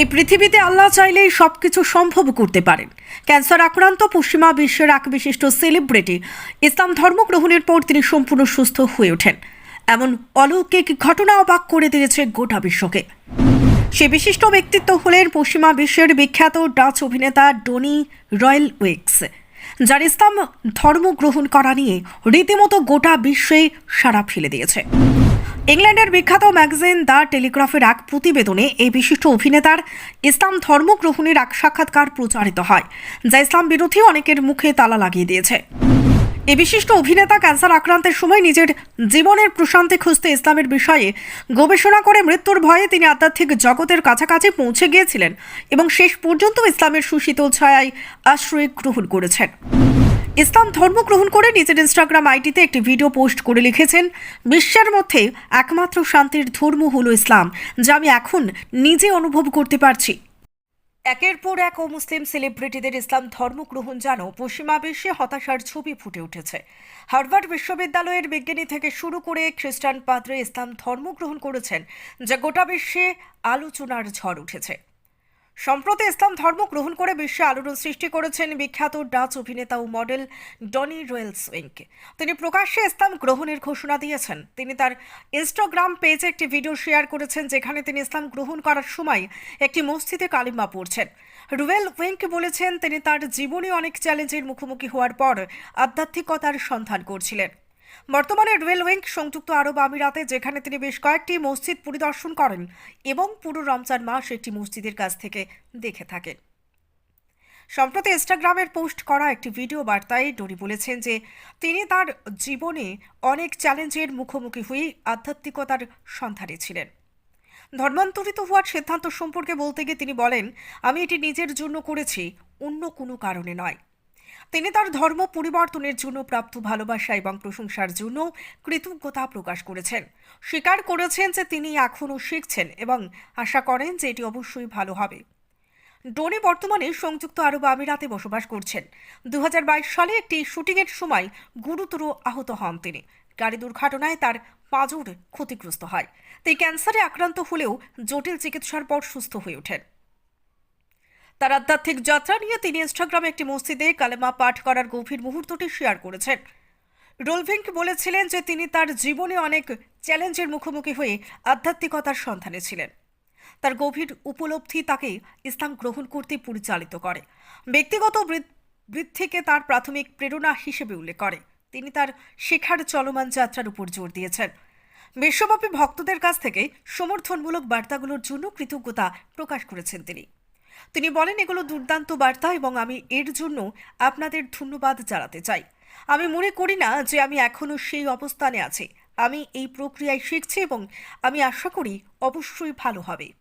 এই পৃথিবীতে আল্লাহ চাইলেই সব কিছু সম্ভব করতে পারেন। ক্যান্সার আক্রান্ত পশ্চিমা বিশ্বের এক বিশিষ্ট সেলিব্রিটি, ইসলাম ধর্ম গ্রহণের পর তিনি সম্পূর্ণ সুস্থ হয়ে ওঠেন। এমন অলৌকিক ঘটনা অবাক করে দিয়েছে গোটা বিশ্বকে। সে বিশিষ্ট ব্যক্তিত্ব হলেন পশ্চিমা বিশ্বের বিখ্যাত ডাচ অভিনেতা ডনি রয়েল উইক্স, যার ইসলাম ধর্ম গ্রহণ করা নিয়ে রীতিমতো গোটা বিশ্বে সারা ফেলে দিয়েছে। ইংল্যান্ডের বিখ্যাত ম্যাগাজিন দ্য টেলিগ্রাফের এক প্রতিবেদনে এই বিশিষ্ট অভিনেতার ইসলাম ধর্ম গ্রহণের এক সাক্ষাৎকার প্রচারিত হয়, যা ইসলাম বিরোধী অনেকের মুখে তালা লাগিয়ে দিয়েছে। এই বিশিষ্ট অভিনেতা ক্যান্সার আক্রান্তের সময় নিজের জীবনের প্রশান্তি খুঁজতে ইসলামের বিষয়ে গবেষণা করে মৃত্যুর ভয়ে তিনি আধ্যাত্মিক জগতের কাছাকাছি পৌঁছে গিয়েছিলেন এবং শেষ পর্যন্ত ইসলামের সুশীতল ছায়ায় আশ্রয় গ্রহণ করেছেন। ইসলাম ধর্ম গ্রহণ করে নিজের ইনস্টাগ্রাম আইডিতে একটি ভিডিও পোস্ট করে লিখেছেন, বিশ্বের মধ্যে একমাত্র শান্তির ধর্ম হলো ইসলাম, যা আমি এখন নিজে অনুভব করতে পারছি। একের পর এক ও মুসলিম সেলিব্রিটিদের ইসলাম ধর্ম গ্রহণ যেন পশ্চিমা বিশ্বে হতাশার ছবি ফুটে উঠেছে। হার্ভার্ড বিশ্ববিদ্যালয়ের বিজ্ঞানী থেকে শুরু করে খ্রিস্টান পাদ্রে ইসলাম ধর্ম গ্রহণ করেছেন, যা গোটা বিশ্বে আলোচনার ঝড় উঠেছে। সম্প্রতি ইসলাম ধর্ম গ্রহণ করে বিশ্বে আলোড়ন সৃষ্টি করেছেন বিখ্যাত ডাচ অভিনেতা ও মডেল ডনি রয়েল সুইঙ্ক তিনি প্রকাশ্যে ইসলাম গ্রহণের ঘোষণা দিয়েছেন। তিনি তার ইনস্টাগ্রাম পেজে একটি ভিডিও শেয়ার করেছেন, যেখানে তিনি ইসলাম গ্রহণ করার সময় একটি মসজিদে কালিমা পড়ছেন। রুয়েল উইঙ্ক বলেছেন, তিনি তার জীবনে অনেক চ্যালেঞ্জের মুখোমুখি হওয়ার পর আধ্যাত্মিকতার সন্ধান করছিলেন। বর্তমানে রুয়েল উইঙ্ক সংযুক্ত আরব আমিরাতে, যেখানে তিনি বেশ কয়েকটি মসজিদ পরিদর্শন করেন এবং পুরো রমজান মাস একটি মসজিদের কাছ থেকে দেখে থাকেন। সম্প্রতি ইনস্টাগ্রামের পোস্ট করা একটি ভিডিও বার্তায় ডোরি বলেছেন যে, তিনি তার জীবনে অনেক চ্যালেঞ্জের মুখোমুখি হয়ে আধ্যাত্মিকতার সন্ধানে ছিলেন। ধর্মান্তরিত হওয়ার সিদ্ধান্ত সম্পর্কে বলতে গিয়ে তিনি বলেন, আমি এটি নিজের জন্য করেছি, অন্য কোনো কারণে নয়। তিনি তার ধর্ম পরিবর্তনের জন্য প্রাপ্ত ভালোবাসা এবং প্রশংসার জন্য কৃতজ্ঞতা প্রকাশ করেছেন। স্বীকার করেছেন যে তিনি এখনও শিখছেন এবং আশা করেন যে এটি অবশ্যই ভালো হবে। ডোনি বর্তমানে সংযুক্ত আরব আমিরাতে বসবাস করছেন। দু হাজার বাইশ সালে একটি শুটিংয়ের সময় গুরুতর আহত হন তিনি। গাড়ি দুর্ঘটনায় তার পাঁজর ক্ষতিগ্রস্ত হয়। তিনি ক্যান্সারে আক্রান্ত হলেও জটিল চিকিৎসার পর সুস্থ হয়ে ওঠেন। তার আধ্যাত্মিক যাত্রা নিয়ে তিনি ইনস্টাগ্রামে একটি মসজিদে কালেমা পাঠ করার গভীর মুহূর্তটি শেয়ার করেছেন। রোলভিঙ্ক বলেছিলেন যে তিনি তার জীবনে অনেক চ্যালেঞ্জের মুখোমুখি হয়ে আধ্যাত্মিকতার সন্ধানে ছিলেন। তার গভীর উপলব্ধি তাকে ইসলাম গ্রহণ করতে পরিচালিত করে। ব্যক্তিগত বৃদ- বৃদ্ধিকে তার প্রাথমিক প্রেরণা হিসেবে উল্লেখ করে। তিনি তার শেখার চলমান যাত্রার উপর জোর দিয়েছেন। বিশ্বব্যাপী ভক্তদের কাছ থেকে সমর্থনমূলক বার্তাগুলোর জন্য কৃতজ্ঞতা প্রকাশ করেছেন তিনি। তিনি বলেন, এগুলো দুর্দান্ত বার্তা এবং আমি এর জন্য আপনাদের ধন্যবাদ জানাতে চাই। আমি মনে করি না যে আমি এখনও সেই অবস্থানে আছি। আমি এই প্রক্রিয়ায় শিখছি এবং আমি আশা করি অবশ্যই ভালো হবে।